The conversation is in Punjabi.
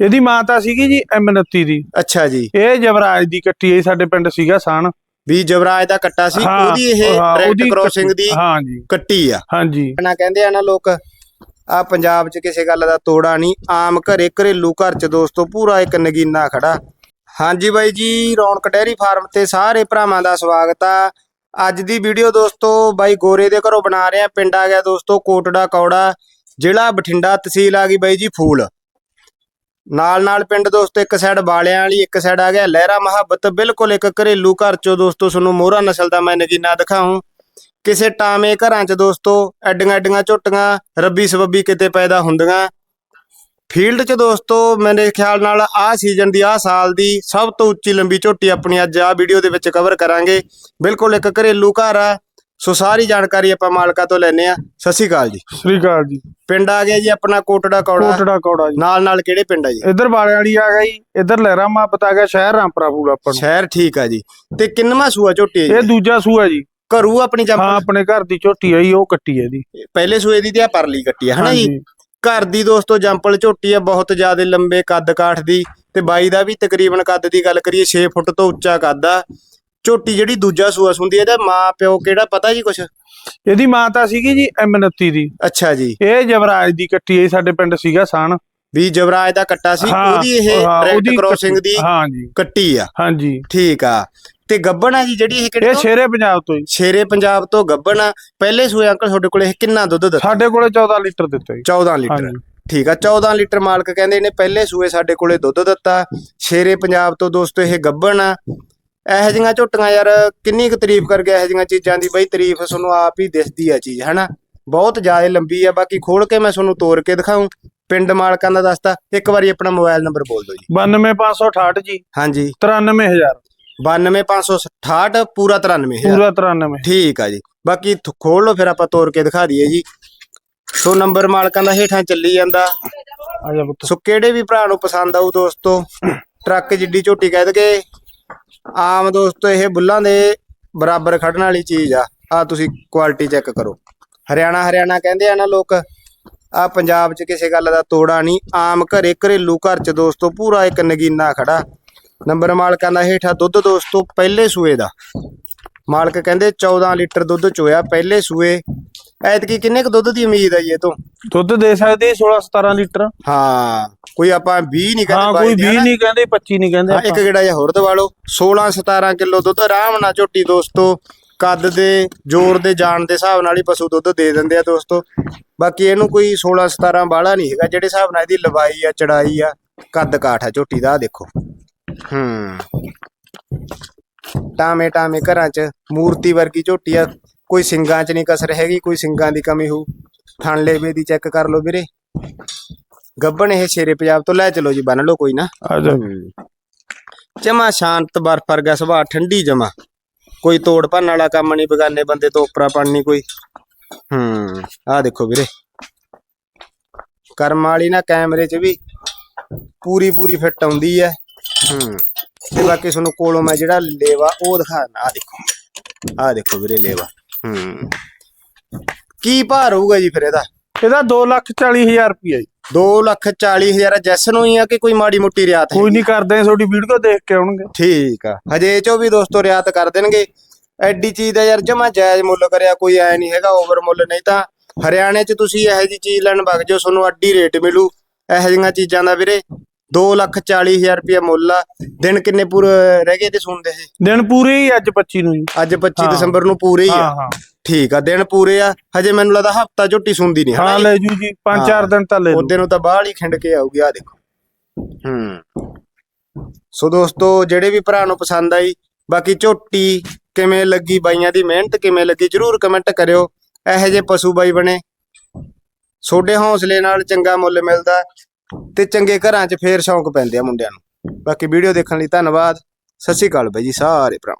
ਇਹਦੀ ਮਾਂ ਤਾਂ ਸੀਗੀ ਜੀ M29 ਦੀ। ਅੱਛਾ ਜੀ। ਇਹ ਜਵਰਾਜ ਦੀ ਕੱਟੀ ਹੈ ਸਾਡੇ ਪਿੰਡ ਸੀਗਾ ਸਾਨ ਵੀ ਜਵਰਾਜ ਦਾ ਕੱਟਾ ਸੀ ਹਾਂ, ਉਹਦੀ ਇਹ ਹਾਂ, ਡਾਇਰੈਕਟ ਉਹਦੀ ਕ੍ਰੋਸਿੰਗ ਦੀ ਹਾਂ ਜੀ। ਕੱਟੀ ਆ। ਹਾਂਜੀ। ਨਾ ਕਹਿੰਦੇ ਆ ਨਾ ਲੋਕ ਆ ਪੰਜਾਬ 'ਚ ਕਿਸੇ ਗੱਲ ਦਾ ਤੋੜਾ ਨਹੀਂ ਆਮ ਘਰੇ ਘਰੇਲੂ ਘਰ 'ਚ ਦੋਸਤੋ ਪੂਰਾ ਇੱਕ ਨਗੀਨਾ ਖੜਾ। ਹਾਂਜੀ ਬਾਈ ਜੀ ਰੌਣਕ ਡੈਰੀ ਫਾਰਮ ਤੇ ਸਾਰੇ ਭਰਾਵਾਂ ਦਾ ਸਵਾਗਤ ਆ। ਅੱਜ ਦੀ ਵੀਡੀਓ ਦੋਸਤੋ ਬਾਈ ਗੋਰੇ ਦੇ ਘਰੋਂ ਬਣਾ ਰਹੇ ਆ। ਪਿੰਡ ਆ ਗਿਆ ਦੋਸਤੋ ਕੋਟੜਾ ਕੌੜਾ ਜ਼ਿਲ੍ਹਾ ਬਠਿੰਡਾ ਤਹਿਸੀਲ ਆ ਗਈ ਬਾਈ ਜੀ ਫੂਲ। ਨਾਲ ਨਾਲ ਪਿੰਡ ਦੋਸਤੋ, ਇੱਕ ਸਾਈਡ ਬਾਲਿਆਂ ਵਾਲੀ, ਇੱਕ ਸਾਈਡ ਆ ਗਿਆ ਲਹਿਰਾ ਮੁਹੱਬਤ। ਬਿਲਕੁਲ ਇੱਕ ਘਰੇਲੂ ਘਰ ਚੋਂ ਦੋਸਤੋ, ਤੁਹਾਨੂੰ ਮੋਹਰਾ ਨਸਲ ਦਾ ਮੈਂ ਨਗੀਨਾ ਦਿਖਾਉਂ ਕਿਸੇ ਟਾਵੇਂ ਘਰਾਂ 'ਚ ਦੋਸਤੋ, ਐਡੀਆਂ ਐਡੀਆਂ ਝੋਟੀਆਂ, ਰੱਬੀ ਸਬੱਬੀ ਕਿਤੇ ਪੈਦਾ ਹੁੰਦੀਆਂ। ਫੀਲਡ 'ਚ ਦੋਸਤੋ, ਮੇਰੇ ਖਿਆਲ ਨਾਲ ਆਹ ਸੀਜ਼ਨ ਦੀ, ਆਹ ਸਾਲ ਦੀ ਸਭ ਤੋਂ ਉੱਚੀ ਲੰਬੀ ਝੋਟੀ ਆਪਣੀ ਅੱਜ ਆਹ ਵੀਡੀਓ ਦੇ ਵਿੱਚ ਕਵਰ ਕਰਾਂਗੇ। ਬਿਲਕੁਲ ਇੱਕ ਘਰੇਲੂ ਘਰ ਆ। ਸੋ ਸਾਰੀ ਜਾਣਕਾਰੀ ਆਪਾਂ ਮਾਲਕਾ ਤੋਂ ਲੈਨੇ ਆ ਸਤਿ ਸ਼੍ਰੀ ਅਕਾਲ ਜੀ। ਸ੍ਰੀ ਅਕਾਲ ਜੀ। ਪਿੰਡ ਆ ਗਿਆ ਜੀ ਆਪਣਾ ਕੋਟੜਾ ਕੌੜਾ। ਕੋਟੜਾ ਕੌੜਾ ਜੀ। ਨਾਲ ਨਾਲ ਕਿਹੜੇ ਪਿੰਡ ਆ ਜੀ? ਇੱਧਰ ਵਾਲੀ ਆ ਗਈ ਇੱਧਰ ਲਹਿਰਾ ਮਾਪਤ ਆ ਗਿਆ ਸ਼ਹਿਰ ਰਾਮਪੁਰਾ ਫੂਲ ਆਪਾਂ ਨੂੰ। ਸ਼ਹਿਰ ਠੀਕ ਆ ਜੀ। ਤੇ ਕਿੰਨਵਾਂ ਸੂਆ ਝੋਟੀ ਹੈ ਇਹ ਜੀ ਦੂਜਾ ਸੂਆ ਜੀ। ਘਰੂ ਆਪਣੀ ਹਾਂ ਜੰਮ ਆਪਣੇ ਘਰ ਦੀ ਝੋਟੀ ਆਈ ਉਹ ਕੱਟੀ ਹੈ ਇਹਦੀ ਪਹਿਲੇ ਸੂਏ ਦੀ ਤੇ ਆ ਪਰਲੀ ਕੱਟੀ ਆ ਹਨਾ ਜੀ? ਹਾਂਜੀ। ਘਰ ਦੀ ਦੋਸਤੋ ਜੰਪਲ ਝੋਟੀ ਆ ਬਹੁਤ ਜ਼ਿਆਦਾ ਲੰਬੇ ਕੱਦ ਕਾਠ ਦੀ ਤੇ ਬਾਈ ਦਾ ਵੀ ਤਕਰੀਬਨ ਕੱਦ ਦੀ ਗੱਲ ਕਰੀਏ 6 ਫੁੱਟ ਤੋਂ ਉੱਚਾ ਕੱਦ ਆ। ਝੋਟੀ ਜਿਹੜੀ ਦੂਜਾ ਸੂਆ ਸੁੰਦੀ ਇਹਦਾ ਮਾਂ ਪਿਓ ਕਿਹੜਾ ਪਤਾ ਜੀ ਕੁਛ? ਇਹਦੀ ਮਾਂ ਤਾਂ ਸੀਗੀ ਜੀ M29 ਦੀ। ਅੱਛਾ ਜੀ। ਇਹ ਜਵਰਾਜ ਦੀ ਕੱਟੀ ਹੈ ਸਾਡੇ ਪਿੰਡ ਸੀਗਾ ਸਾਨ। ਵੀ ਜਵਰਾਜ ਦਾ ਕੱਟਾ ਸੀ ਹਾਂ, ਉਹਦੀ ਇਹ ਹਾਂ, ਉਹਦੀ ਕ੍ਰੋਸਿੰਗ ਦੀ ਹਾਂ ਜੀ। ਕੱਟੀ ਆ। ਹਾਂਜੀ। ਠੀਕ ਆ। ਤੇ ਗੱਬਣ ਆ ਜੀ ਜਿਹੜੀ ਇਹ ਕਿਹੜੇ ਇਹ? ਸ਼ੇਰੇ ਪੰਜਾਬ ਤੋਂ ਜੀ। ਸ਼ੇਰੇ ਪੰਜਾਬ ਤੋਂ ਗੱਬਣ ਆ। ਪਹਿਲੇ ਸੂਏ ਅੰਕਲ ਤੁਹਾਡੇ ਕੋਲੇ ਇਹ ਕਿੰਨਾ ਦੁੱਧ ਦਿੱਤਾ? ਸਾਡੇ ਕੋਲੇ 14 ਲੀਟਰ ਦਿੱਤਾ ਜੀ। 14 ਲੀਟਰ। ਹਾਂਜੀ। ਠੀਕ ਆ 14 ਲੀਟਰ ਮਾਲਕ ਕਹਿੰਦੇ ਇਹਨੇ ਪਹਿਲੇ ਸੂਏ ਸਾਡੇ ਕੋਲੇ ਦੁੱਧ ਦਿੱਤਾ। ਸ਼ੇਰੇ ਪੰਜਾਬ ਤੋਂ ਦੋਸਤੋ ਇਹ ਗੱਬਣ ਆ। ਇਹੋ ਜਿਹੀਆਂ ਝੋਟੀਆਂ ਯਾਰ ਕਿੰਨੀ ਕੁ ਤਾਰੀਫ ਕਰ ਗਿਆ ਇਹੋ ਜਿਹੀਆਂ ਚੀਜ਼ਾਂ ਦੀ ਬਈ ਤਾਰੀਫ ਤੁਹਾਨੂੰ ਆਪ ਹੀ ਦਿਸਦੀ ਆ ਚੀਜ਼ ਹਨਾ? ਬਹੁਤ ਜ਼ਿਆਦਾ ਲੰਬੀ ਆ ਬਾਕੀ ਖੋਲ ਕੇ ਮੈਂ ਤੁਹਾਨੂੰ ਤੋੜ ਕੇ ਦਿਖਾਉਂ ਪਿੰਡ ਮਾਲਕਾਂ ਦਾ ਦੱਸਤਾ ਇੱਕ ਵਾਰੀ ਆਪਣਾ ਮੋਬਾਈਲ ਨੰਬਰ ਬੋਲ ਦਿਓ ਜੀ। 92568 ਜੀ। ਹਾਂਜੀ। 93000 92568 ਪੂਰਾ 93000 ਪੂਰਾ 93 ਠੀਕ ਆ ਜੀ। ਬਾਕੀ ਖੋਲ ਲਓ ਫਿਰ ਆਪਾਂ ਤੋੜ ਕੇ ਦਿਖਾ ਦਈਏ ਜੀ। ਸੋ ਨੰਬਰ ਮਾਲਕਾਂ ਦਾ ਹੇਠਾਂ ਚੱਲੀ ਜਾਂਦਾ। ਆ ਜਾ ਪੁੱਤ। ਸੋ ਕਿਹੜੇ ਵੀ ਭਰਾ ਨੂੰ ਪਸੰਦ ਆਊ ਦੋਸਤੋ ਟਰੱਕ ਜਿੱਡੀ ਝੋਟੀ ਕਹਿ ਦਗੇ ਆਮ ਦੋਸਤੋ, ਇਹ ਬੁੱਲਾਂ ਦੇ ਬਰਾਬਰ ਖੜਨ ਵਾਲੀ ਚੀਜ਼ ਆ। ਆ ਤੁਸੀਂ ਕੁਆਲਿਟੀ ਚੈੱਕ ਕਰੋ। ਹਰਿਆਣਾ ਹਰਿਆਣਾ ਕਹਿੰਦੇ ਆ ਨਾ ਲੋਕ ਆ ਪੰਜਾਬ 'ਚ ਕਿਸੇ ਗੱਲ ਦਾ ਤੋੜਾ ਨਹੀਂ। ਆਮ ਘਰੇ ਘਰੇਲੂ ਘਰ 'ਚ ਦੋਸਤੋ, ਪੂਰਾ ਇੱਕ ਨਗੀਨਾ ਖੜਾ। ਨੰਬਰ ਮਾਲਕਾਂ ਦਾ ਹੇਠਾਂ ਦੁੱਧ ਦੋਸਤੋ, ਪਹਿਲੇ ਸੂਏ ਦਾ। ਮਾਲਕ ਕਹਿੰਦੇ 14 ਲੀਟਰ ਦੁੱਧ ਚੋਇਆ, ਪਹਿਲੇ ਸੂਏ ਐਤਕੀ ਕਿੰਨੇ ਕੁ ਦੁੱਧ ਦੀ ਉਮੀਦ ਹੈ ਜੀ ਇਹ ਤੋਂ? ਦੁੱਧ ਦੇ ਸਕਦੇ 16 17 ਲੀਟਰ। ਹਾਂ ਕੋਈ ਆਪਾਂ 20 ਨਹੀਂ ਕਹਿੰਦੇ ਹਾਂ ਕੋਈ ਦੇ 20 ਹਨਾ। ਨਹੀਂ ਕਹਿੰਦੇ 25 ਨਹੀਂ ਕਹਿੰਦੇ ਇੱਕ। ਗੇੜਾ ਜਿਹਾ ਹੋਰ ਦਵਾ ਲਓ। 16 17 ਕਿਲੋ ਦੁੱਧ ਆਰਾਮ ਨਾਲ ਝੋਟੀ ਦੋਸਤੋ ਕੱਦ ਦੇ ਜ਼ੋਰ ਦੇ ਜਾਣ ਦੇ ਹਿਸਾਬ ਨਾਲ ਹੀ ਪਸ਼ੂ ਦੁੱਧ ਦੇ ਦਿੰਦੇ ਆ ਦੋਸਤੋ। ਬਾਕੀ ਇਹਨੂੰ ਕੋਈ 16 17 ਬਾਲਾ ਨਹੀਂ ਹੈਗਾ ਜਿਹੜੇ ਹਿਸਾਬ ਨਾਲ ਇਹਦੀ ਲਵਾਈ ਆ ਚੜਾਈ ਆ ਕੱਦ ਕਾਠ ਆ ਝੋਟੀ ਦਾ ਦੇਖੋ। ਹੂੰ। ਟਾਮੇ ਟਾਮੇ ਘਰਾਂ 'ਚ ਮੂਰਤੀ ਵਰਗੀ ਝੋਟੀ ਆ ਕੋਈ ਸਿੰਗਾਂ 'ਚ ਨਹੀਂ ਕਸਰ ਹੈਗੀ ਕੋਈ ਸਿੰਗਾਂ ਦੀ ਕਮੀ ਹੋਊ। ਥਣ ਲੇਵੇ ਦੀ ਚੈੱਕ ਕਰ ਲਓ ਵੀਰੇ। ਗੱਬਣ ਇਹ ਸ਼ੇਰੇ ਪੰਜਾਬ ਤੋਂ ਲੈ ਚਲੋ ਜੀ ਬੰਨ ਲਓ ਕੋਈ ਨਾ। ਆ ਜਾ ਜਮਾ ਸ਼ਾਂਤ ਬਰਫ ਵਰਗਾ ਸੁਭਾਅ ਠੰਡੀ ਜਮਾ। ਕੋਈ ਤੋੜ ਭੰਨ ਵਾਲਾ ਕੰਮ ਨਹੀਂ ਬਗਾਨੇ ਬੰਦੇ ਤੋਂ ਉਪਰਾਪਣ ਨਹੀਂ ਕੋਈ। ਹੂੰ ਆਹ ਦੇਖੋ ਵੀਰੇ। ਕਰਮ ਵਾਲੀ ਨਾ ਕੈਮਰੇ 'ਚ ਵੀ ਪੂਰੀ ਪੂਰੀ ਫਿੱਟ ਆਉਂਦੀ ਹੈ ਹੂੰ ਤੇ ਬਾਕੀ ਤੁਹਾਨੂੰ ਕੋਲੋਂ ਮੈਂ ਜਿਹੜਾ ਲੇਵਾ ਉਹ ਦਿਖਾਣਾ ਆਹ ਦੇਖੋ। ਆਹ ਦੇਖੋ ਵੀਰੇ ਲੇਵਾ। ਹੂੰ। ਕੀ ਭਾਰ ਹੋਊਗਾ ਜੀ ਫਿਰ ਇਹਦਾ? ਇਹਦਾ 2 ਲੱਖ 40 ਹਜ਼ਾਰ ਰੁਪਇਆ ਜੀ। 2 ਲੱਖ 40 ਹਜ਼ਾਰ ਜੈਸ ਨੂੰ ਹੀ ਆ ਕਿ ਕੋਈ ਮਾੜੀ ਮੁੱਟੀ ਰਿਆਤ ਹੈ ਕੋਈ ਨਹੀਂ ਕਰਦੇ ਤੁਹਾਡੀ ਵੀਡੀਓ ਦੇਖ ਕੇ ਆਉਣਗੇ। ਠੀਕ ਆ। ਹਜੇ ਇਹ ਚੋਂ ਵੀ ਦੋਸਤੋ ਰਿਆਤ ਕਰ ਦੇਣਗੇ। ਐਡੀ ਚੀਜ਼ ਦਾ ਯਾਰ ਜਮਾ ਜਾਇਜ਼ ਮੁੱਲ ਕਰਿਆ ਕੋਈ ਐ ਨਹੀਂ ਹੈਗਾ ਓਵਰ ਮੁੱਲ ਨਹੀਂ ਤਾਂ। ਹਰਿਆਣੇ 'ਚ ਤੁਸੀਂ ਇਹੋ ਜੀ ਚੀਜ਼ ਲੈਣ ਵਗ ਜਾਓ ਤੁਹਾਨੂੰ ਅੱਡੀ ਰੇਟ ਮਿਲੂ। ਇਹੋ ਜਿਹੀਆਂ ਚੀਜ਼ਾਂ ਦਾ ਵੀਰੇ। 2 ਲੱਖ 40 ਹਜ਼ਾਰ ਰੁਪਇਆ ਮੁੱਲ ਆ। ਦਿਨ ਕਿੰਨੇ ਪੂਰੇ ਰਹਿ ਗਏ ਤੇ ਸੁਣਦੇ ਸੀ ਦਿਨ ਪੂਰੇ ਹੀ ਅੱਜ 25 ਨੂੰ ਜੀ। ਅੱਜ 25 ਹਾਂ। ਦਸੰਬਰ ਨੂੰ ਪੂਰੇ ਹੀ ਹਾਂ ਆ। ਹਾਂ ਠੀਕ ਆ ਦਿਨ ਪੂਰੇ ਆ। ਹਜੇ ਮੈਨੂੰ ਲੱਗਦਾ ਹਫਤਾ ਝੋਟੀ ਸੁਣਦੀ ਨਹੀਂ। ਹਾਂ ਲੈ ਜੂ ਜੀ 5-4 ਹਾਂ। ਦਿਨ ਤਾਂ ਲੈ ਲਓ ਉਹਦੇ ਨੂੰ ਤਾਂ ਬਾਹਰ ਹੀ ਖਿੰਡ ਕੇ ਆਊਗੀ ਆ ਦੇਖੋ। ਹੂੰ। ਸੋ ਦੋਸਤੋ ਜਿਹੜੇ ਵੀ ਭਰਾ ਨੂੰ ਪਸੰਦ ਆਈ ਬਾਕੀ ਝੋਟੀ ਕਿਵੇਂ ਲੱਗੀ ਬਾਈਆਂ ਦੀ ਮਿਹਨਤ ਕਿਵੇਂ ਲੱਗੀ ਜਰੂਰ ਕਮੈਂਟ ਕਰਿਓ। ਇਹੋ ਜਿਹੇ ਪਸ਼ੂ ਬਾਈ ਬਣੇ। ਛੋਡੇ ਹੌਸਲੇ ਨਾਲ ਚੰਗਾ ਮੁੱਲ ਮਿਲਦਾ। ਤੇ ਚੰਗੇ ਘਰਾਂ 'ਚ ਫੇਰ ਸ਼ੌਂਕ ਪੈਂਦੇ ਆ ਮੁੰਡਿਆਂ ਨੂੰ। ਬਾਕੀ ਵੀਡੀਓ ਦੇਖਣ ਲਈ ਧੰਨਵਾਦ। ਸਤਿ ਸ਼੍ਰੀ ਅਕਾਲ ਬਾਈ ਜੀ, ਸਾਰੇ ਭਰਾ